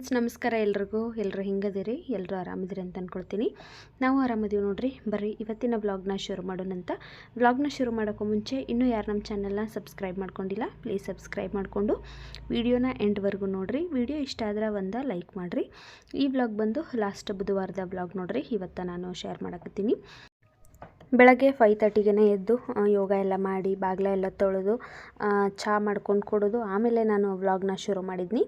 Friends, ನಮಸ್ಕಾರ ಎಲ್ರಿಗೂ. ಎಲ್ಲರೂ ಹಿಂಗದಿರಿ? ಎಲ್ಲರೂ ಆರಾಮಿದಿರಿ ಅಂತ ಅಂದ್ಕೊಳ್ತೀನಿ ನಾವು ಆರಾಮದೀವಿ ನೋಡ್ರಿ. ಬರ್ರಿ, ಇವತ್ತಿನ ವ್ಲಾಗ್ನ ಶುರು ಮಾಡೋಣಂತ ವ್ಲಾಗ್ನ ಶುರು ಮಾಡೋಕ್ಕೂ ಮುಂಚೆ ಇನ್ನೂ ಯಾರು ನಮ್ಮ ಚಾನಲ್ನ ಸಬ್ಸ್ಕ್ರೈಬ್ ಮಾಡ್ಕೊಂಡಿಲ್ಲ ಪ್ಲೀಸ್ ಸಬ್ಸ್ಕ್ರೈಬ್ ಮಾಡಿಕೊಂಡು ವಿಡಿಯೋನ ಎಂಡ್ವರೆಗೂ ನೋಡಿರಿ. ವಿಡಿಯೋ ಇಷ್ಟ ಆದ್ರೆ ಒಂದು ಲೈಕ್ ಮಾಡಿರಿ. ಈ ವ್ಲಾಗ್ ಬಂದು ಲಾಸ್ಟ್ ಬುಧವಾರದ ವ್ಲಾಗ್ ನೋಡಿರಿ. ಇವತ್ತು ನಾನು ಶೇರ್ ಮಾಡಕತ್ತೀನಿ. ಬೆಳಗ್ಗೆ ಫೈ ತರ್ಟಿಗೆ ಎದ್ದು ಯೋಗ ಎಲ್ಲ ಮಾಡಿ, ಬಾಗಿಲ ಎಲ್ಲ ತೊಳೆದು ಚಹಾ ಮಾಡ್ಕೊಂಡು ಕೊಡೋದು. ಆಮೇಲೆ ನಾನು ವ್ಲಾಗ್ನ ಶುರು ಮಾಡಿದ್ನಿ.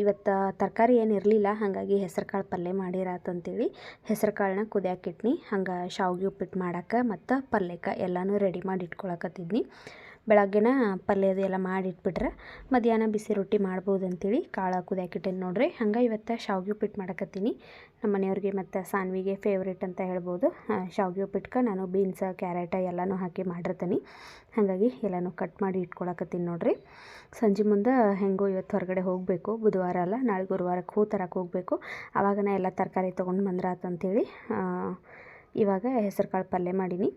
ಇವತ್ತು ತರಕಾರಿ ಏನು ಇರಲಿಲ್ಲ, ಹಾಗಾಗಿ ಹೆಸರು ಕಾಳು ಪಲ್ಯ ಮಾಡಿರಾತಂತೇಳಿ ಹೆಸರು ಕಾಳನ್ನ ಕುದಿಯಾಕಿಟ್ನಿ ಹಂಗೆ ಶಾವ್ಗೆ ಉಪ್ಪಿಟ್ಟು ಮಾಡಕ್ಕೆ ಮತ್ತು ಪಲ್ಯಕ್ಕೆ ಎಲ್ಲನೂ ರೆಡಿ ಮಾಡಿ ಇಟ್ಕೊಳಕತ್ತಿದ್ನಿ. ಬೆಳಗ್ಗೆನ ಪಲ್ಯದ ಎಲ್ಲ ಮಾಡಿಟ್ಬಿಟ್ರೆ ಮಧ್ಯಾಹ್ನ ಬಿಸಿ ರೊಟ್ಟಿ ಮಾಡ್ಬೋದು ಅಂತೇಳಿ ಕಾಳು ಕುದಿಯಾಕಿಟ್ಟೇನೆ ನೋಡ್ರಿ. ಹಂಗೆ ಇವತ್ತು ಶಾವ್ಗೆ ಉಪ್ಪಿಟ್ಟು ಮಾಡಕತ್ತೀನಿ. ನಮ್ಮ ಮನೆಯವ್ರಿಗೆ ಮತ್ತು ಸಾನ್ವಿಗೆ ಫೇವ್ರೇಟ್ ಅಂತ ಹೇಳ್ಬೋದು. ಶಾವ್ಗೆ ಉಪ್ಪಿಟ್ಕ ನಾನು ಬೀನ್ಸ್ ಕ್ಯಾರೆಟ ಎಲ್ಲನೂ ಹಾಕಿ ಮಾಡಿರ್ತೀನಿ. ಹಾಗಾಗಿ ಎಲ್ಲನೂ ಕಟ್ ಮಾಡಿ ಇಟ್ಕೊಳಕತ್ತೀನಿ ನೋಡ್ರಿ. ಸಂಜೆ ಮುಂದೆ ಹೆಂಗೋ ಇವತ್ತು ಹೊರಗಡೆ ಹೋಗಬೇಕು. ಬುಧವಾರ ಅಲ್ಲ, ನಾಳೆ ಗುರುವಾರಕ್ಕೆ ಹೂ ತರಕ್ಕೆ ಹೋಗಬೇಕು. ಆವಾಗ ಎಲ್ಲ ತರಕಾರಿ ತೊಗೊಂಡು ಬಂದ್ರಾತಂತೇಳಿ ಇವಾಗ ಹೆಸರು ಕಾಳು ಪಲ್ಯ ಮಾಡೀನಿ.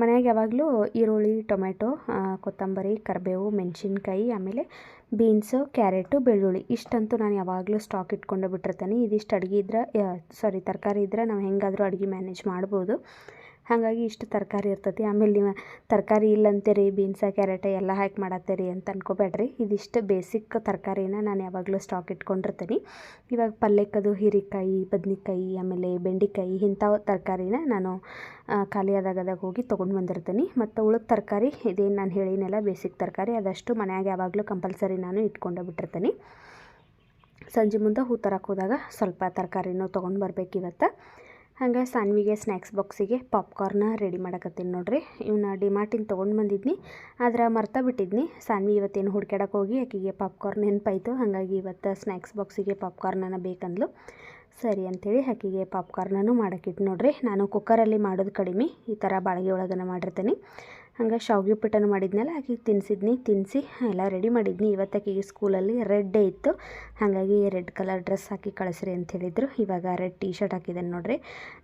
ಮನ್ಯಾಗ ಯಾವಾಗಲೂ ಈರುಳ್ಳಿ ಟೊಮೆಟೊ ಕೊತ್ತಂಬರಿ, ಕರಿಬೇವು, ಮೆಣಸಿನ್ಕಾಯಿ, ಆಮೇಲೆ ಬೀನ್ಸು, ಕ್ಯಾರೆಟು, ಬೆಳ್ಳುಳ್ಳಿ. ಇಷ್ಟಂತೂ ನಾನು ಯಾವಾಗಲೂ ಸ್ಟಾಕ್ ಇಟ್ಕೊಂಡು ಬಿಟ್ಟಿರ್ತೀನಿ. ಇದಿಷ್ಟು ಅಡುಗೆ ಇದ್ರೆ ಸಾರಿ ತರಕಾರಿ ಇದ್ರೆ ನಾವು ಹೆಂಗಾದರೂ ಅಡುಗೆ ಮ್ಯಾನೇಜ್ ಮಾಡ್ಬೋದು. ಹಾಗಾಗಿ ಇಷ್ಟು ತರಕಾರಿ ಇರ್ತೈತಿ. ಆಮೇಲೆ ನೀವು ತರಕಾರಿ ಇಲ್ಲ ಅಂತೀರಿ ಬೀನ್ಸ ಕ್ಯಾರೆಟ್ ಎಲ್ಲ ಹಾಕಿ ಮಾಡತ್ತೀರಿ ಅಂತ ಅನ್ಕೋಬೇಡ್ರಿ ಇದಿಷ್ಟು ಬೇಸಿಕ್ ತರಕಾರಿನ ನಾನು ಯಾವಾಗಲೂ ಸ್ಟಾಕ್ ಇಟ್ಕೊಂಡಿರ್ತೀನಿ. ಇವಾಗ ಪಲ್ಯಕ್ಕದು ಹೀರೆಕಾಯಿ, ಬದ್ನಿಕಾಯಿ, ಆಮೇಲೆ ಬೆಂಡೆಕಾಯಿ ಇಂಥವು ತರಕಾರಿನ ನಾನು ಖಾಲಿಯಾದಾಗದಾಗ ಹೋಗಿ ತೊಗೊಂಡು ಬಂದಿರ್ತೀನಿ. ಮತ್ತು ಉಳಿದ ತರಕಾರಿ, ಇದೇನು ನಾನು ಹೇಳಿನಲ್ಲ ಬೇಸಿಕ್ ತರಕಾರಿ, ಅದಷ್ಟು ಮನ್ಯಾಗ ಯಾವಾಗಲೂ ಕಂಪಲ್ಸರಿ ನಾನು ಇಟ್ಕೊಂಡೇ ಬಿಟ್ಟಿರ್ತೀನಿ. ಸಂಜೆ ಮುಂದೆ ಹೂ ತರಕ್ಕೆ ಹೋದಾಗ ಸ್ವಲ್ಪ ತರಕಾರಿನೂ ತೊಗೊಂಡು ಬರ್ಬೇಕು ಇವತ್ತು ಹಂಗೆ ಸಾನ್ವಿಗೆ ಸ್ನ್ಯಾಕ್ಸ್ ಬಾಕ್ಸಿಗೆ ಪಾಪ್ಕಾರ್ನ ರೆಡಿ ಮಾಡಕತ್ತೀನಿ ನೋಡ್ರಿ. ಇವನ್ನ ಡಿಮಾರ್ಟಿನ ತೊಗೊಂಡು ಬಂದಿದ್ನಿ. ಆದ್ರೆ ಮರ್ತಾ ಬಿಟ್ಟಿದ್ನಿ. ಸಾನ್ವಿ ಇವತ್ತೇನು ಹುಡ್ಕ್ಯಾಡಕ್ಕೆ ಹೋಗಿ ಆಕೆಗೆ ಪಾಪ್ಕಾರ್ನ್ ನೆನಪಾಯ್ತು. ಹಾಗಾಗಿ ಇವತ್ತು ಸ್ನ್ಯಾಕ್ಸ್ ಬಾಕ್ಸಿಗೆ ಪಾಪ್ಕಾರ್ನನ ಬೇಕಂದ್ಲು. ಸರಿ ಅಂಥೇಳಿ ಆಕೆಗೆ ಪಾಪ್ಕಾರ್ನೂ ಮಾಡೋಕ್ಕಿಟ್ಟು ನೋಡ್ರಿ. ನಾನು ಕುಕ್ಕರಲ್ಲಿ ಮಾಡೋದು ಕಡಿಮೆ. ಈ ಥರ ಬಾಳಿಗೆ ಒಳಗನ ಮಾಡಿರ್ತೀನಿ. ಹಂಗೆ ಶಾವಿಗೆ ಉಪ್ಪಿಟ್ಟನ್ನು ಮಾಡಿದ್ನಲ್ಲ ಆಕೆಗೆ ತಿನ್ಸಿದ್ನಿ ತಿನ್ನಿಸಿ ಎಲ್ಲ ರೆಡಿ ಮಾಡಿದ್ನಿ. ಇವತ್ತು ಆಕೆಗೆ ಸ್ಕೂಲಲ್ಲಿ ರೆಡ್ ಡೇ ಇತ್ತು. ಹಾಗಾಗಿ ರೆಡ್ ಕಲರ್ ಡ್ರೆಸ್ ಹಾಕಿ ಕಳಿಸ್ರಿ ಅಂತ ಹೇಳಿದರು. ಇವಾಗ ರೆಡ್ ಟೀ ಶರ್ಟ್ ಹಾಕಿದ್ದೇನೆ ನೋಡ್ರಿ.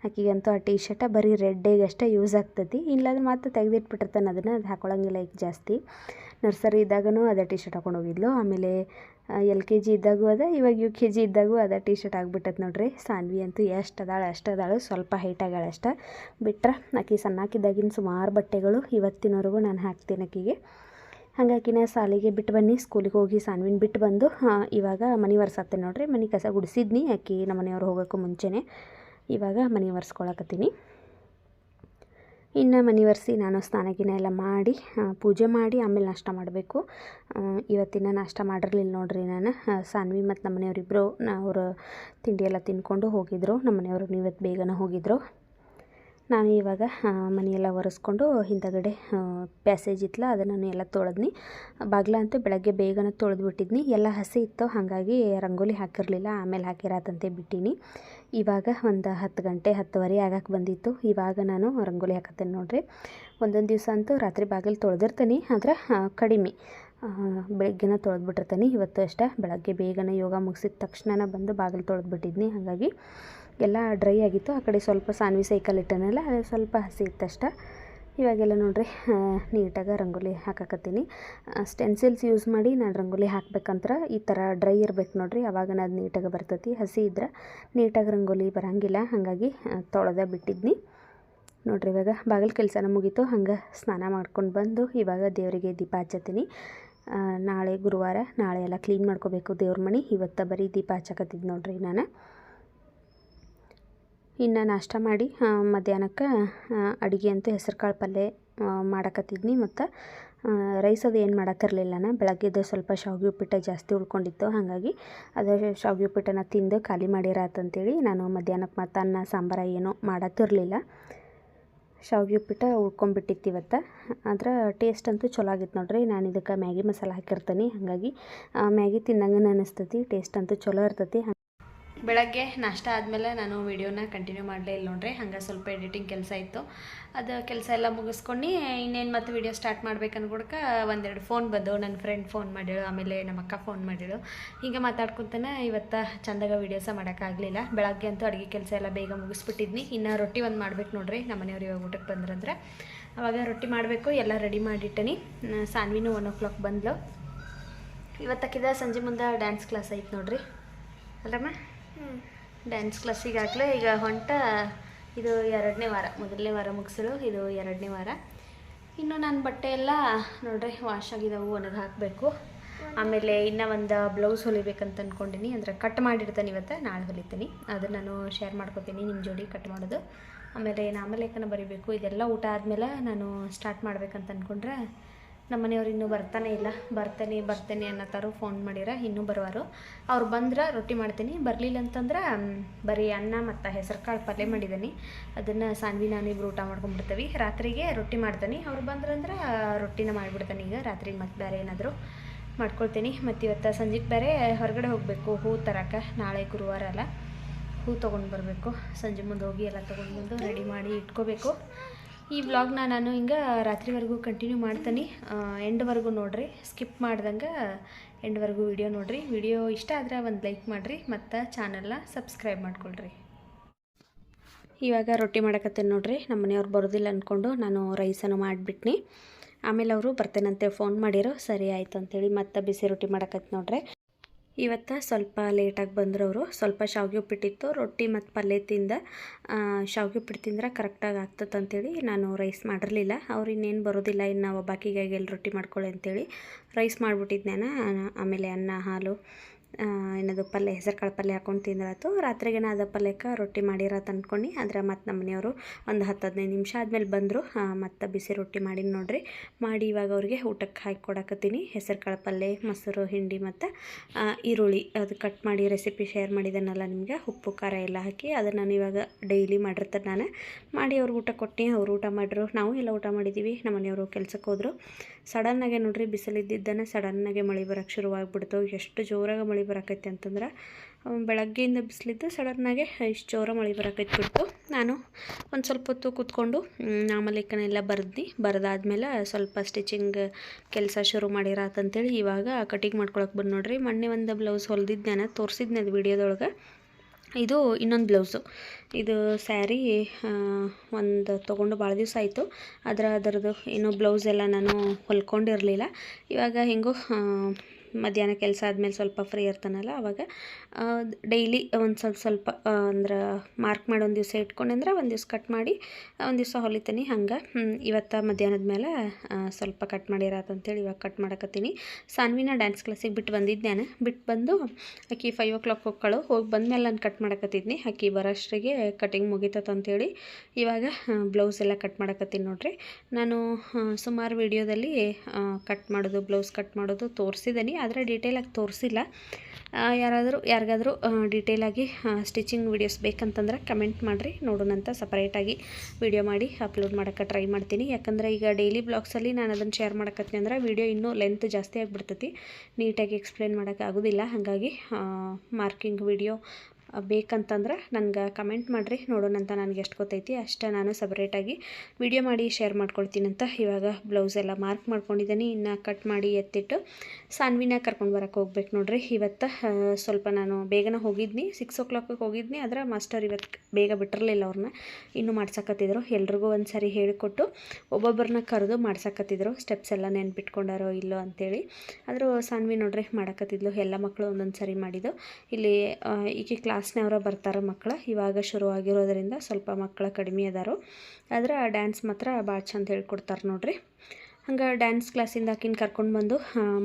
ಆಕೆಗಂತೂ ಆ ಟೀ ಶರ್ಟ ಬರೀ ರೆಡ್ ಡೇಗೆ ಅಷ್ಟೇ ಯೂಸ್ ಆಗ್ತೈತಿ ಇಲ್ಲಾಂದ್ರೆ ಮತ್ತೆ ತೆಗೆದಿಟ್ಬಿಟ್ಟಿರ್ತಾನೆ ಅದನ್ನು, ಅದು ಹಾಕೊಳಂಗಿಲ್ಲ ಈಗ ಜಾಸ್ತಿ. ನರ್ಸರಿ ಇದ್ದಾಗನೂ ಅದೇ ಟೀ ಶರ್ಟ್ ಹಾಕೊಂಡು ಹೋಗಿದ್ಲು. ಆಮೇಲೆ ಎಲ್ ಕೆ ಜಿ ಇದ್ದಾಗೂ ಅದ, ಇವಾಗ ಯು ಕೆ ಜಿ ಇದ್ದಾಗೂ ಅದ ಟೀ ಶರ್ಟ್ ಆಗ್ಬಿಟ್ಟೈತೆ ನೋಡ್ರಿ. ಸಾನ್ವಿ ಅಂತೂ ಎಷ್ಟು ಅದಾಳು ಅಷ್ಟು ಅದಾಳು ಸ್ವಲ್ಪ ಹೈಟ್ ಆಗ್ಯಾಳ ಅಷ್ಟೆ. ಬಿಟ್ರೆ ಆಕಿ ಸಣ್ಣಾಕಿದ್ದಾಗಿನ ಸುಮಾರು ಬಟ್ಟೆಗಳು ಇವತ್ತಿನವರೆಗೂ ನಾನು ಹಾಕ್ತೀನಿ ಆಕಿಗೆ. ಹಂಗಾಕಿನ ಸಾಲಿಗೆ ಬಿಟ್ಟು ಬನ್ನಿ, ಸ್ಕೂಲಿಗೆ ಹೋಗಿ ಸಾನ್ವಿನ ಬಿಟ್ಟು ಬಂದು ಇವಾಗ ಮನೆ ಒರ್ಸತ್ತೆ ನೋಡ್ರಿ. ಮನೆ ಕಸ ಗುಡಿಸಿದ್ನಿ, ಆಕಿ ನಮ್ಮ ಮನೆಯವ್ರು ಹೋಗೋಕ್ಕೂ ಮುಂಚೆನೇ. ಇವಾಗ ಮನೆ ಒರೆಸ್ಕೊಳಕತ್ತೀನಿ. ಇನ್ನು ಮನೆ ಒರೆಸಿ ನಾನು ಸ್ನಾನ ಗಿನ ಎಲ್ಲ ಮಾಡಿ ಪೂಜೆ ಮಾಡಿ, ಆಮೇಲೆ ನಾಷ್ಟ ಮಾಡಬೇಕು. ಇವತ್ತಿನ ನಾಷ್ಟ ಮಾಡಿರಲಿಲ್ಲ ನೋಡಿರಿ ನಾನು. ಸಾನ್ವಿ ಮತ್ತು ನಮ್ಮ ಮನೆಯವರಿಬ್ಬರು ಅವರು ತಿಂಡಿ ಎಲ್ಲ ತಿನ್ಕೊಂಡು ಹೋಗಿದ್ರು. ನಮ್ಮ ಮನೆಯವರು ಇವತ್ತು ಬೇಗನೆ ಹೋಗಿದ್ರು. ನಾನು ಇವಾಗ ಮನೆಯೆಲ್ಲ ಒರೆಸ್ಕೊಂಡು ಹಿಂದಗಡೆ ಪ್ಯಾಸೇಜ್ ಇತ್ತಲ್ಲ, ಅದನ್ನು ಎಲ್ಲ ತೊಳೆದ್ನಿ. ಬಾಗಿಲ ಅಂತೂ ಬೆಳಗ್ಗೆ ಬೇಗನೆ ತೊಳೆದು ಬಿಟ್ಟಿದ್ನಿ ಎಲ್ಲ ಹಸಿ ಇತ್ತು, ಹಾಗಾಗಿ ರಂಗೋಲಿ ಹಾಕಿರಲಿಲ್ಲ, ಆಮೇಲೆ ಹಾಕಿರತಂತೆ ಬಿಟ್ಟೀನಿ. ಇವಾಗ ಒಂದು ಹತ್ತು ಗಂಟೆ, ಹತ್ತುವರೆ ಆಗಕ್ಕೆ ಬಂದಿತ್ತು. ಇವಾಗ ನಾನು ರಂಗೋಲಿ ಹಾಕತ್ತೇನೆ ನೋಡ್ರಿ. ಒಂದೊಂದು ದಿವಸ ಅಂತೂ ರಾತ್ರಿ ಬಾಗಿಲು ತೊಳೆದಿರ್ತೀನಿ, ಆದ್ರೆ ಕಡಿಮೆ. ಬೆಳಗ್ಗೆನ ತೊಳೆದ್ಬಿಟ್ಟಿರ್ತೀನಿ. ಇವತ್ತು ಅಷ್ಟೇ, ಬೆಳಗ್ಗೆ ಬೇಗನೆ ಯೋಗ ಮುಗಿಸಿದ ತಕ್ಷಣ ಬಂದು ಬಾಗಿಲು ತೊಳೆದ್ಬಿಟ್ಟಿದ್ನಿ. ಹಾಗಾಗಿ ಎಲ್ಲ ಡ್ರೈ ಆಗಿತ್ತು. ಆ ಕಡೆ ಸ್ವಲ್ಪ ಸಾನ್ವಿ ಸೈಕಲ್ ಇಟ್ಟನಲ್ಲ, ಅದು ಸ್ವಲ್ಪ ಹಸಿ ಇತ್ತಷ್ಟ. ಇವಾಗೆಲ್ಲ ನೋಡ್ರಿ ನೀಟಾಗಿ ರಂಗೋಲಿ ಹಾಕಕತ್ತೀನಿ. ಸ್ಟೆನ್ಸಿಲ್ಸ್ ಯೂಸ್ ಮಾಡಿ ನಾನು ರಂಗೋಲಿ ಹಾಕ್ಬೇಕಂದ್ರೆ ಈ ಥರ ಡ್ರೈ ಇರ್ಬೇಕು ನೋಡ್ರಿ ಅವಾಗ ಅದು ನೀಟಾಗಿ ಬರ್ತೈತಿ. ಹಸಿ ಇದ್ರೆ ನೀಟಾಗಿ ರಂಗೋಲಿ ಬರಂಗಿಲ್ಲ, ಹಾಗಾಗಿ ತೊಳೆದ ಬಿಟ್ಟಿದ್ನಿ. ನೋಡ್ರಿ ಇವಾಗ ಬಾಗಿಲು ಕೆಲಸನ ಮುಗೀತು, ಹಂಗೆ ಸ್ನಾನ ಮಾಡ್ಕೊಂಡು ಬಂದು ಇವಾಗ ದೇವರಿಗೆ ದೀಪ ಹಚ್ಚತ್ತೀನಿ. ನಾಳೆ ಗುರುವಾರ ನಾಳೆ ಎಲ್ಲ ಕ್ಲೀನ್ ಮಾಡ್ಕೋಬೇಕು ದೇವ್ರ ಮನೆ, ಇವತ್ತು ಬರೀ ದೀಪ ಹಚ್ಚಕತ್ತಿದ್ದು ನೋಡ್ರಿ ನಾನು. ಇನ್ನು ನಾಷ್ಟ ಮಾಡಿ ಮಧ್ಯಾಹ್ನಕ್ಕೆ ಅಡುಗೆ ಅಂತ ಹೆಸರು ಕಾಳು ಪಲ್ಯ ಮಾಡಕತ್ತಿದ್ನಿ ಮತ್ತು ರೈಸ್ ಅದು ಏನು ಮಾಡತ್ತಿರಲಿಲ್ಲ ನಾನು ಬೆಳಗ್ಗೆದ್ದು ಸ್ವಲ್ಪ ಶಾವಿಗೆ ಉಪ್ಪಿಟ್ಟು ಜಾಸ್ತಿ ಉಳ್ಕೊಂಡಿತ್ತು. ಹಾಗಾಗಿ ಅದು ಶಾವಿಗೆ ಉಪ್ಪಿಟ್ಟನ ತಿಂದು ಖಾಲಿ ಮಾಡಿರಾತಂತೇಳಿ ನಾನು ಮಧ್ಯಾಹ್ನಕ್ಕೆ ಮತ್ತು ಅನ್ನ, ಸಾಂಬಾರ ಏನೂ ಮಾಡತ್ತಿರಲಿಲ್ಲ ಶಾವಿಗೆ ಉಪ್ಪಿಟ್ಟು ಉಳ್ಕೊಂಬಿಟ್ಟಿತ್ತು ಇವತ್ತು. ಅದರ ಟೇಸ್ಟ್ ಅಂತೂ ಚಲೋ ಆಗಿತ್ತು ನೋಡ್ರಿ. ನಾನು ಇದಕ್ಕೆ ಮ್ಯಾಗಿ ಮಸಾಲ ಹಾಕಿರ್ತೀನಿ. ಹಾಗಾಗಿ ಮ್ಯಾಗಿ ತಿನ್ನಂಗೆ ಅನ್ನಿಸ್ತೈತಿ ಟೇಸ್ಟ್ ಅಂತೂ ಚಲೋ ಇರ್ತೈತಿ. ಬೆಳಗ್ಗೆ ನಾಷ್ಟ ಆದಮೇಲೆ ನಾನು ವೀಡಿಯೋನ ಕಂಟಿನ್ಯೂ ಮಾಡಲೇ ಇಲ್ಲ ನೋಡ್ರಿ, ಹಂಗೆ ಸ್ವಲ್ಪ ಎಡಿಟಿಂಗ್ ಕೆಲಸ ಇತ್ತು. ಅದು ಕೆಲಸ ಎಲ್ಲ ಮುಗಿಸ್ಕೊಂಡು ಇನ್ನೇನು ಮತ್ತೆ ವಿಡಿಯೋ ಸ್ಟಾರ್ಟ್ ಮಾಡ್ಬೇಕು ಅನ್ಕೊಡಕ್ಕೆ ಒಂದೆರಡು ಫೋನ್ ಬಂದವು ನನ್ನ ಫ್ರೆಂಡ್ ಫೋನ್ ಮಾಡಿಳು, ಆಮೇಲೆ ನಮ್ಮ ಅಕ್ಕ ಫೋನ್ ಮಾಡಿಳು. ಹೀಗೆ ಮಾತಾಡ್ಕೊತಾನೆ ಇವತ್ತು ಚಂದಾಗ ವೀಡಿಯೋಸ ಮಾಡೋಕ್ಕಾಗಲಿಲ್ಲ ಬೆಳಗ್ಗೆ ಅಂತೂ ಅಡುಗೆ ಕೆಲಸ ಎಲ್ಲ ಬೇಗ ಮುಗಿಸ್ಬಿಟ್ಟಿದ್ನಿ. ಇನ್ನು ರೊಟ್ಟಿ ಒಂದು ಮಾಡ್ಬೇಕು ನೋಡ್ರಿ ನಮ್ಮ ಮನೆಯವ್ರು ಇವಾಗ ಊಟಕ್ಕೆ ಬಂದ್ರಂದ್ರೆ. ಅವಾಗ ರೊಟ್ಟಿ ಮಾಡಬೇಕು, ಎಲ್ಲ ರೆಡಿ ಮಾಡಿಟ್ಟನಿ. ಸಾನ್ವಿನೂ ಒನ್ ಓ ಕ್ಲಾಕ್ ಬಂದ್ಲು. ಇವತ್ತಕ್ಕಿದ ಸಂಜೆ ಮುಂದೆ ಡ್ಯಾನ್ಸ್ ಕ್ಲಾಸ್ ಐತೆ ನೋಡ್ರಿ. ಅಲ್ಲಮ್ಮ ಡ್ಯಾನ್ಸ್ ಕ್ಲಾಸಿಗಾಗಲೇ ಈಗ ಹೊಂಟ ಇದು ಎರಡನೇ ವಾರ, ಮೊದಲನೇ ವಾರ ಮುಗಿಸಲು ಇದು ಎರಡನೇ ವಾರ. ಇನ್ನು ನಾನು ಬಟ್ಟೆ ಎಲ್ಲ ನೋಡ್ರಿ ವಾಶ್ ಆಗಿದಾವು, ಒಣಗಿ ಹಾಕಬೇಕು. ಆಮೇಲೆ ಇನ್ನೂ ಒಂದು ಬ್ಲೌಸ್ ಹೊಲಿಬೇಕಂತ ಅಂದ್ಕೊಂಡಿನಿ ಅಂದರೆ ಕಟ್ ಮಾಡಿರ್ತಾನೆ ಇವತ್ತು, ನಾಳೆ ಹೊಲಿತೀನಿ. ಅದನ್ನು ನಾನು ಶೇರ್ ಮಾಡ್ಕೊತೀನಿ ನಿಮ್ಮ ಜೋಡಿ ಕಟ್ ಮಾಡೋದು. ಆಮೇಲೆ ನಾಮಲೇಖನ ಬರಿಬೇಕು, ಇದೆಲ್ಲ ಊಟ ಆದಮೇಲೆ ನಾನು ಸ್ಟಾರ್ಟ್ ಮಾಡ್ಬೇಕಂತ ಅಂದ್ಕೊಂಡ್ರೆ ನಮ್ಮ ಮನೆಯವ್ರು ಇನ್ನೂ ಬರ್ತಾನೆ ಇಲ್ಲ. ಬರ್ತೇನೆ ಬರ್ತೇನೆ ಅನ್ನತ್ತಾರು ಫೋನ್ ಮಾಡಿರ, ಇನ್ನೂ ಬರುವಾರು. ಅವ್ರು ಬಂದ್ರೆ ರೊಟ್ಟಿ ಮಾಡ್ತೀನಿ. ಬರಲಿಲ್ಲ ಅಂತಂದ್ರೆ ಬರೀ ಅನ್ನ ಮತ್ತು ಹೆಸರು ಕಾಳು ಪಲ್ಯ ಮಾಡಿದ್ದೀನಿ ಅದನ್ನು ಸಾನ್ವಿ ನಾನು ಇಬ್ರು ಊಟ ಮಾಡ್ಕೊಂಡ್ಬಿಡ್ತೀವಿ. ರಾತ್ರಿಗೆ ರೊಟ್ಟಿ ಮಾಡ್ತೀನಿ. ಅವ್ರು ಬಂದ್ರಂದ್ರೆ ರೊಟ್ಟಿನ ಮಾಡಿಬಿಡ್ತೀನಿ ಈಗ. ರಾತ್ರಿಗೆ ಮತ್ತೆ ಬೇರೆ ಏನಾದರೂ ಮಾಡ್ಕೊಳ್ತೀನಿ. ಮತ್ತು ಇವತ್ತು ಸಂಜೆಗೆ ಬೇರೆ ಹೊರಗಡೆ ಹೋಗಬೇಕು. ಹೂ ತರಕ್ಕೆ ನಾಳೆ ಗುರುವಾರ ಅಲ್ಲ. ಹೂ ತೊಗೊಂಡು ಬರಬೇಕು. ಸಂಜೆ ಮುಂದೆ ಹೋಗಿ ಎಲ್ಲ ತೊಗೊಂಡು ಬಂದು ರೆಡಿ ಮಾಡಿ ಇಟ್ಕೋಬೇಕು. ಈ ವ್ಲಾಗ್ನ ನಾನು ಹಿಂಗೆ ರಾತ್ರಿವರೆಗೂ ಕಂಟಿನ್ಯೂ ಮಾಡ್ತೀನಿ. ಎಂಡ್ವರೆಗೂ ನೋಡಿರಿ ಸ್ಕಿಪ್ ಮಾಡ್ದಂಗೆ ಎಂಡ್ವರೆಗೂ ವಿಡಿಯೋ ನೋಡಿರಿ. ವಿಡಿಯೋ ಇಷ್ಟ ಆದರೆ ಒಂದು ಲೈಕ್ ಮಾಡಿರಿ, ಮತ್ತು ಚಾನಲ್ನ ಸಬ್ಸ್ಕ್ರೈಬ್ ಮಾಡ್ಕೊಳ್ರಿ. ಇವಾಗ ರೊಟ್ಟಿ ಮಾಡಕತ್ತೇನೆ ನೋಡಿರಿ. ನಮ್ಮ ಮನೆಯವ್ರು ಬರೋದಿಲ್ಲ ಅಂದ್ಕೊಂಡು ನಾನು ರೈಸನ್ನು ಮಾಡಿಬಿಟ್ನಿ. ಆಮೇಲೆ ಅವರು ಬರ್ತೇನಂತೆ ಫೋನ್ ಮಾಡಿರೋ. ಸರಿ ಆಯಿತು ಅಂಥೇಳಿ ಮತ್ತೆ ಬಿಸಿ ರೊಟ್ಟಿ ಮಾಡಕತ್ತೆ ನೋಡ್ರಿ. ಇವತ್ತು ಸ್ವಲ್ಪ ಲೇಟಾಗಿ ಬಂದರು ಅವರು. ಸ್ವಲ್ಪ ಶಾವಿಗೆ ಉಪ್ಪಿಟ್ಟಿತ್ತು ರೊಟ್ಟಿ ಮತ್ತು ಪಲ್ಯ ತಿಂದ ಶಾವಿಗೆ ಉಪ್ಪಿಟ್ಟು ತಿಂದ್ರೆ ಕರೆಕ್ಟಾಗಿ ಆಗ್ತದೆ ಅಂತೇಳಿ ನಾನು ರೈಸ್ ಮಾಡಿರಲಿಲ್ಲ. ಅವ್ರು ಇನ್ನೇನು ಬರೋದಿಲ್ಲ. ಇನ್ನು ಒಬ್ಬಾಕಿಗಾಗಿ ಎಲ್ಲಿ ರೊಟ್ಟಿ ಮಾಡ್ಕೊಳ್ಳಿ ಅಂತೇಳಿ ರೈಸ್ ಮಾಡಿಬಿಟ್ಟಿದ್ದೆ ಆಮೇಲೆ ಅನ್ನ, ಹಾಲು ಏನದು ಪಲ್ಯ, ಹೆಸರು ಕಾಳು ಪಲ್ಯ ಹಾಕೊಂಡು ತಿಂದ್ರಾತು ರಾತ್ರಿಗೆ ಅದ ಪಲ್ಯಕ್ಕೆ ರೊಟ್ಟಿ ಮಾಡಿರತ್ತೆ ಅಂದ್ಕೊಂಡು ಆದ್ರೆ ಮತ್ತು ನಮ್ಮ ಮನೆಯವರು ಒಂದು ಹತ್ತು ಹದಿನೈದು ನಿಮಿಷ ಆದಮೇಲೆ ಬಂದರು. ಮತ್ತು ಬಿಸಿ ರೊಟ್ಟಿ ಮಾಡಿ ನೋಡ್ರಿ. ಮಾಡಿ ಇವಾಗ ಅವ್ರಿಗೆ ಊಟಕ್ಕೆ ಹಾಕಿ ಕೊಡಕತ್ತೀನಿ. ಹೆಸರು ಪಲ್ಯ, ಮೊಸರು, ಹಿಂಡಿ ಮತ್ತು ಈರುಳ್ಳಿ ಅದು ಕಟ್ ಮಾಡಿ ರೆಸಿಪಿ ಶೇರ್ ಮಾಡಿದ್ದೆನಲ್ಲ ನಿಮಗೆ. ಉಪ್ಪು, ಖಾರ ಎಲ್ಲ ಹಾಕಿ ಅದನ್ನು ನಾನು ಇವಾಗ ಡೈಲಿ ಮಾಡಿರ್ತಾರೆ ನಾನು. ಮಾಡಿ ಅವ್ರಿಗೆ ಊಟ ಕೊಟ್ಟು ಅವ್ರು ಊಟ ಮಾಡಿದ್ರು ನಾವು ಎಲ್ಲ ಊಟ ಮಾಡಿದ್ದೀವಿ ನಮ್ಮ ಮನೆಯವರು ಕೆಲ್ಸಕ್ಕೆ ಹೋದರು. ಸಡನ್ನಾಗೆ ನೋಡ್ರಿ ಬಿಸಿಲಿದ್ದಿದ್ದನ್ನು ಸಡನ್ನಾಗೆ ಮಳೆ ಬರೋಕ್ಕೆ ಶುರುವಾಗ್ಬಿಡ್ತು. ಎಷ್ಟು ಜೋರಾಗಿ ಮಳೆ ಬರಕೈತೆ ಅಂತಂದ್ರೆ ಬೆಳಗ್ಗೆಯಿಂದ ಬಿಸಿಲಿದ್ದು ಸಡನ್ನಾಗೆ ಇಷ್ಟು ಜೋರ ಮಳೆ ಬರಕೈತೆ ಬಿಟ್ಟು ನಾನು ಒಂದು ಸ್ವಲ್ಪ ಹೊತ್ತು ಕೂತ್ಕೊಂಡು ನಾಮಲೇಖನೆಲ್ಲ ಬರೆದ್ನಿ ಬರೆದಾದ್ಮೇಲೆ ಸ್ವಲ್ಪ ಸ್ಟಿಚಿಂಗ್ ಕೆಲಸ ಶುರು ಮಾಡಿರಾತಂತೇಳಿ ಇವಾಗ ಕಟಿಂಗ್ ಮಾಡ್ಕೊಳಕ್ಕೆ ಬಂದು ನೋಡ್ರಿ. ಮೊನ್ನೆ ಒಂದು ಬ್ಲೌಸ್ ಹೊಲ್ದಿದ್ದು ನಾನು, ತೋರಿಸಿದ್ನೆ ಅದು ವಿಡಿಯೋದೊಳಗೆ. ಇದು ಇನ್ನೊಂದು ಬ್ಲೌಸು. ಇದು ಸ್ಯಾರಿ ಒಂದು ತೊಗೊಂಡು ಭಾಳ ದಿವಸ ಆಯಿತು. ಅದರ, ಅದರದ್ದು ಇನ್ನೂ ಬ್ಲೌಸ್ ಎಲ್ಲ ನಾನು ಹೊಲ್ಕೊಂಡಿರಲಿಲ್ಲ. ಇವಾಗ ಹೆಂಗೋ ಮಧ್ಯಾಹ್ನ ಕೆಲಸ ಆದಮೇಲೆ ಸ್ವಲ್ಪ ಫ್ರೀ ಇರ್ತಾನಲ್ಲ ಅವಾಗ ಡೈಲಿ ಒಂದು ಸ್ವಲ್ಪ ಸ್ವಲ್ಪ ಅಂದ್ರೆ ಮಾರ್ಕ್ ಮಾಡಿ ಒಂದು ದಿವಸ ಇಟ್ಕೊಂಡೆ ಅಂದ್ರೆ ಒಂದು ದಿವಸ ಕಟ್ ಮಾಡಿ ಒಂದು ದಿವಸ ಹೊಲಿತೀನಿ ಹಂಗೆ. ಇವತ್ತು ಮಧ್ಯಾಹ್ನದ ಮೇಲೆ ಸ್ವಲ್ಪ ಕಟ್ ಮಾಡಿರತ್ತಂತೇಳಿ ಇವಾಗ ಕಟ್ ಮಾಡಕತ್ತೀನಿ. ಸಾನ್ವಿನ ಡ್ಯಾನ್ಸ್ ಕ್ಲಾಸಿಗೆ ಬಿಟ್ಟು ಬಂದಿದ್ದೆ ನಾನು ಬಿಟ್ಟು ಬಂದು ಅಕ್ಕಿ ಫೈವ್ ಓ ಕ್ಲಾಕ್ ಹೋಗ್ಕಳು. ಹೋಗಿ ಬಂದಮೇಲೆ ನಾನು ಕಟ್ ಮಾಡಕತ್ತಿದ್ನಿ. ಅಕ್ಕಿ ಬರೋಷ್ಟ್ರಿಗೆ ಕಟಿಂಗ್ ಮುಗಿತತ್ ಅಂತೇಳಿ ಇವಾಗ ಬ್ಲೌಸ್ ಎಲ್ಲ ಕಟ್ ಮಾಡಕತ್ತೀನಿ ನೋಡ್ರಿ. ನಾನು ಸುಮಾರು ವಿಡಿಯೋದಲ್ಲಿ ಕಟ್ ಮಾಡೋದು ಬ್ಲೌಸ್ ಕಟ್ ಮಾಡೋದು ತೋರಿಸಿದ್ದೀನಿ ಆದರೆ ಡೀಟೇಲಾಗಿ ತೋರಿಸಿಲ್ಲ. ಯಾರಾದರೂ, ಯಾರಿಗಾದರೂ ಡೀಟೇಲಾಗಿ ಸ್ಟಿಚಿಂಗ್ ವೀಡಿಯೋಸ್ ಬೇಕಂತಂದ್ರೆ ಕಮೆಂಟ್ ಮಾಡಿರಿ. ನೋಡೋಣಂತ ಸಪ್ರೇಟಾಗಿ ವಿಡಿಯೋ ಮಾಡಿ ಅಪ್ಲೋಡ್ ಮಾಡೋಕ್ಕೆ ಟ್ರೈ ಮಾಡ್ತೀನಿ. ಯಾಕಂದರೆ ಈಗ ಡೈಲಿ ಬ್ಲಾಗ್ಸಲ್ಲಿ ನಾನು ಅದನ್ನು ಶೇರ್ ಮಾಡಕತ್ತೀನಿ ಅಂದ್ರೆ ವಿಡಿಯೋ ಇನ್ನೂ ಲೆಂತ್ ಜಾಸ್ತಿ ಆಗಿಬಿಡ್ತೈತಿ. ನೀಟಾಗಿ ಎಕ್ಸ್ಪ್ಲೇನ್ ಮಾಡೋಕ್ಕಾಗೋದಿಲ್ಲ ಹಾಗಾಗಿ ಮಾರ್ಕಿಂಗ್ ವಿಡಿಯೋ ಬೇಕಂತಂದ್ರೆ ನನಗೆ ಕಮೆಂಟ್ ಮಾಡಿರಿ. ನೋಡೋಣಂತ ನನಗೆ ಎಷ್ಟು ಗೊತ್ತೈತಿ, ಅಷ್ಟೇ ನಾನು ಸಪ್ರೇಟಾಗಿ ವಿಡಿಯೋ ಮಾಡಿ ಶೇರ್ ಮಾಡ್ಕೊಳ್ತೀನಂತ ಇವಾಗ ಬ್ಲೌಸ್ ಎಲ್ಲ ಮಾರ್ಕ್ ಮಾಡ್ಕೊಂಡಿದ್ದೀನಿ ಇನ್ನು ಕಟ್ ಮಾಡಿ ಎತ್ತಿಟ್ಟು ಸಾನ್ವಿನ ಕರ್ಕೊಂಡು ಬರೋಕ್ಕೆ ಹೋಗ್ಬೇಕು ನೋಡ್ರಿ. ಇವತ್ತು ಸ್ವಲ್ಪ ನಾನು ಬೇಗನೆ ಹೋಗಿದ್ನಿ. ಸಿಕ್ಸ್ ಓ ಕ್ಲಾಕಿಗೆ ಹೋಗಿದ್ನಿ. ಆದರೆ ಮಾಸ್ಟರ್ ಇವತ್ತು ಬೇಗ ಬಿಟ್ಟಿರಲಿಲ್ಲ ಅವ್ರನ್ನ ಇನ್ನೂ ಮಾಡ್ಸಕತ್ತಿದ್ರು. ಎಲ್ರಿಗೂ ಒಂದು ಸರಿ ಹೇಳಿಕೊಟ್ಟು ಒಬ್ಬೊಬ್ಬರನ್ನ ಕರೆದು ಮಾಡ್ಸಕತ್ತಿದ್ರು. ಸ್ಟೆಪ್ಸ್ ಎಲ್ಲ ನೆನ್ಪಿಟ್ಕೊಂಡಾರೋ ಇಲ್ಲೋ ಅಂತೇಳಿ. ಆದರೂ ಸಾನ್ವಿ ನೋಡ್ರಿ ಮಾಡಕತ್ತಿದ್ಲು. ಎಲ್ಲ ಮಕ್ಕಳು ಒಂದೊಂದು ಸರಿ ಮಾಡಿದ್ದು. ಇಲ್ಲಿ ಈಕೆ ಈಕೆ ಕ್ಲಾಸ್ನವರ ಬರ್ತಾರೆ ಮಕ್ಕಳು ಇವಾಗ ಶುರುವಾಗಿರೋದ್ರಿಂದ ಸ್ವಲ್ಪ ಮಕ್ಕಳು ಕಡಿಮೆ ಅದಾರು. ಆದ್ರೆ ಡ್ಯಾನ್ಸ್ ಮಾತ್ರ ಭಾಳ ಚಂದ ಹೇಳ್ಕೊಡ್ತಾರೆ ನೋಡ್ರಿ. ಹಂಗೆ ಡ್ಯಾನ್ಸ್ ಕ್ಲಾಸಿಂದ ಆಕಿನ ಕರ್ಕೊಂಡು ಬಂದು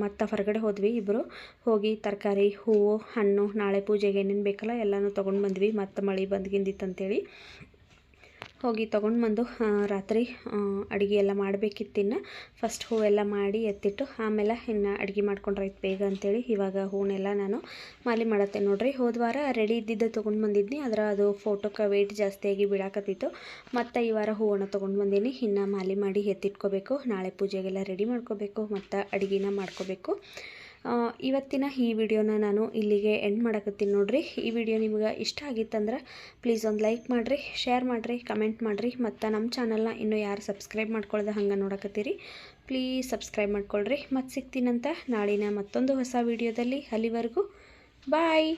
ಮತ್ತೆ ಹೊರಗಡೆ ಹೋದ್ವಿ ಇಬ್ಬರು ಹೋಗಿ ತರಕಾರಿ, ಹೂವು, ಹಣ್ಣು, ನಾಳೆ ಪೂಜೆಗೆ ಏನೇನು ಬೇಕಲ್ಲ ಎಲ್ಲನೂ ತೊಗೊಂಡು ಬಂದ್ವಿ. ಮತ್ತು ಮಳೆ ಬಂದ್ಗಿಂದಿತ್ತಂತೇಳಿ. ಹೋಗಿ ತೊಗೊಂಡು ಬಂದು ರಾತ್ರಿ ಅಡುಗೆ ಎಲ್ಲ ಮಾಡಬೇಕಿತ್ತಿನ್ನು ಫಸ್ಟ್ ಹೂವೆಲ್ಲ ಮಾಡಿ ಎತ್ತಿಟ್ಟು, ಆಮೇಲೆ ಇನ್ನು ಅಡುಗೆ ಮಾಡ್ಕೊಂಡ್ರಾಯ್ತು ಬೇಗ ಅಂತೇಳಿ ಇವಾಗ ಹೂನೆಲ್ಲ ನಾನು ಮಾಲಿ ಮಾಡತ್ತೆ ನೋಡಿರಿ. ಹೋದ ವಾರ ರೆಡಿ ಇದ್ದಿದ್ದು ತೊಗೊಂಡು ಬಂದಿದ್ನಿ, ಆದ್ರೆ ಅದು ಫೋಟೋಕ್ಕೆ ವೆಯ್ಟ್ ಜಾಸ್ತಿಯಾಗಿ ಬಿಡಾಕತ್ತಿತ್ತು ಮತ್ತು ಈ ವಾರ ಹೂವನ್ನು ತೊಗೊಂಡು ಬಂದೀನಿ, ಇನ್ನು ಮಾಲಿ ಮಾಡಿ ಎತ್ತಿಟ್ಕೋಬೇಕು, ನಾಳೆ ಪೂಜೆಗೆಲ್ಲ ರೆಡಿ ಮಾಡ್ಕೋಬೇಕು, ಮತ್ತು ಅಡುಗೆನ ಮಾಡ್ಕೋಬೇಕು. ಇವತ್ತಿನ ಈ ವಿಡಿಯೋನ ನಾನು ಇಲ್ಲಿಗೆ ಎಂಡ್ ಮಾಡಕತ್ತೀನಿ ನೋಡ್ರಿ. ಈ ವಿಡಿಯೋ ನಿಮ್ಗೆ ಇಷ್ಟ ಆಗಿತ್ತಂದ್ರೆ ಪ್ಲೀಸ್ ಒಂದು ಲೈಕ್ ಮಾಡಿರಿ ಶೇರ್ ಮಾಡಿರಿ ಕಮೆಂಟ್ ಮಾಡಿರಿ, ಮತ್ತು ನಮ್ಮ ಚಾನಲ್ನ ಇನ್ನೂ ಯಾರು ಸಬ್ಸ್ಕ್ರೈಬ್ ಮಾಡ್ಕೊಳ್ದೆ ಹಂಗೆ ನೋಡಕತ್ತೀರಿ ಪ್ಲೀಸ್ ಸಬ್ಸ್ಕ್ರೈಬ್ ಮಾಡ್ಕೊಳ್ರಿ. ಮತ್ತು ಸಿಗ್ತೀನಂತ ನಾಳಿನ ಮತ್ತೊಂದು ಹೊಸ ವಿಡಿಯೋದಲ್ಲಿ ಅಲ್ಲಿವರೆಗೂ ಬಾಯ್